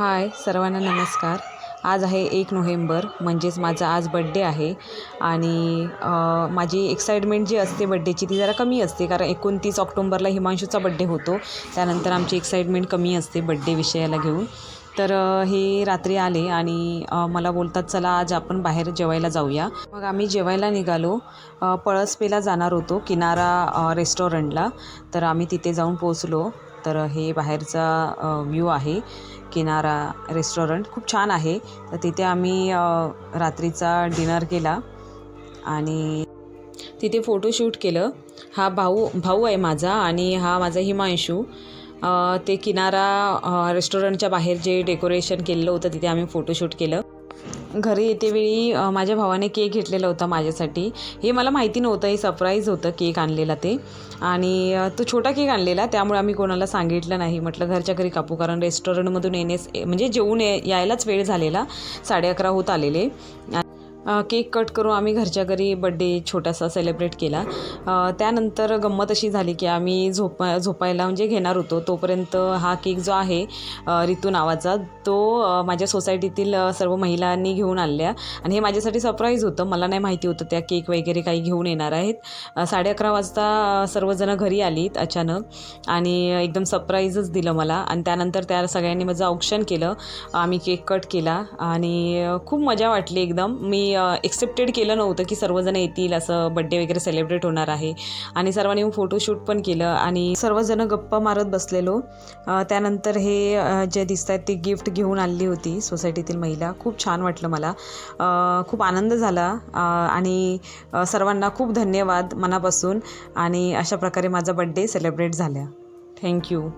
हाय सर्वांना नमस्कार. आज आहे एक नोव्हेंबर म्हणजेच माझा आज बड्डे आहे. आणि माझी एक्साइटमेंट जी असते बड्डेची ती जरा कमी असते कारण एकोणतीस ऑक्टोंबरला हिमांशूचा बड्डे होतो. त्यानंतर आमची एक्साइटमेंट कमी असते बड्डे विषयाला घेऊन. तर हे रात्री आले आणि मला बोलतात चला आज आपण बाहेर जेवायला जाऊया. मग आम्ही जेवायला निघालो. पळसपेला जाणार होतो किनारा रेस्टॉरंटला तर आम्ही तिथे जाऊन पोचलो तर हे बाहेरचा व्ह्यू आहे. किनारा रेस्टॉरंट खूप छान आहे. तर तिथे आम्ही रात्रीचा डिनर केला आणि तिथे फोटोशूट केलं. हा भाऊ भाऊ आहे माझा आणि हा माझा हिमांशू. ते किनारा रेस्टॉरंटच्या बाहेर जे डेकोरेशन केलेलं होतं तिथे आम्ही फोटोशूट केलं. घरी येतेवेळी वेळी माझ्या भावाने केक घेतलेला होता माझ्यासाठी. हे मला माहिती नव्हतं हे सरप्राईज होतं केक आणलेला ते. आणि तो छोटा केक आणलेला त्यामुळे आम्ही कोणाला सांगितलं नाही. म्हटलं घरच्या घरी कापू कारण रेस्टॉरंटमधून येण्यास म्हणजे जेवून ये यायलाच वेळ झालेला. साडे अकरा होत आलेले. केक कट करून आम्ही घरच्या घरी बड्डे छोटासा सेलिब्रेट केला. त्यानंतर गंमत अशी झाली की आम्ही झोप झोपायला म्हणजे घेणार होतो. तोपर्यंत हा केक जो आहे ऋतू रितू नावाचा तो माझ्या सोसायटीतील सर्व महिलांनी घेऊन आणल्या. आणि हे माझ्यासाठी सरप्राईज होतं. मला नाही माहिती होतं त्या केक वगैरे काही घेऊन येणार आहेत. साडे अकरा वाजता सर्वजणं घरी आलीत अचानक. आणि एकदम सरप्राईजच दिलं मला. आणि त्यानंतर त्या सगळ्यांनी माझं औक्षण केलं. आम्ही केक कट केला. आणि खूप मजा वाटली एकदम. मी एक्सेप्टेड केलं नव्हतं की सर्वजण येतील असं बड्डे वगैरे सेलिब्रेट होणार आहे. आणि सर्वांनी फोटोशूट पण केलं आणि सर्वजण गप्पा मारत बसलेलो. त्यानंतर हे जे दिसत आहेत ती गिफ्ट घेऊन आणली होती सोसायटीतील महिला. खूप छान वाटलं मला. खूप आनंद झाला. आणि सर्वांना खूप धन्यवाद मनापासून. आणि अशा प्रकारे माझा बड्डे सेलिब्रेट झाला. थँक्यू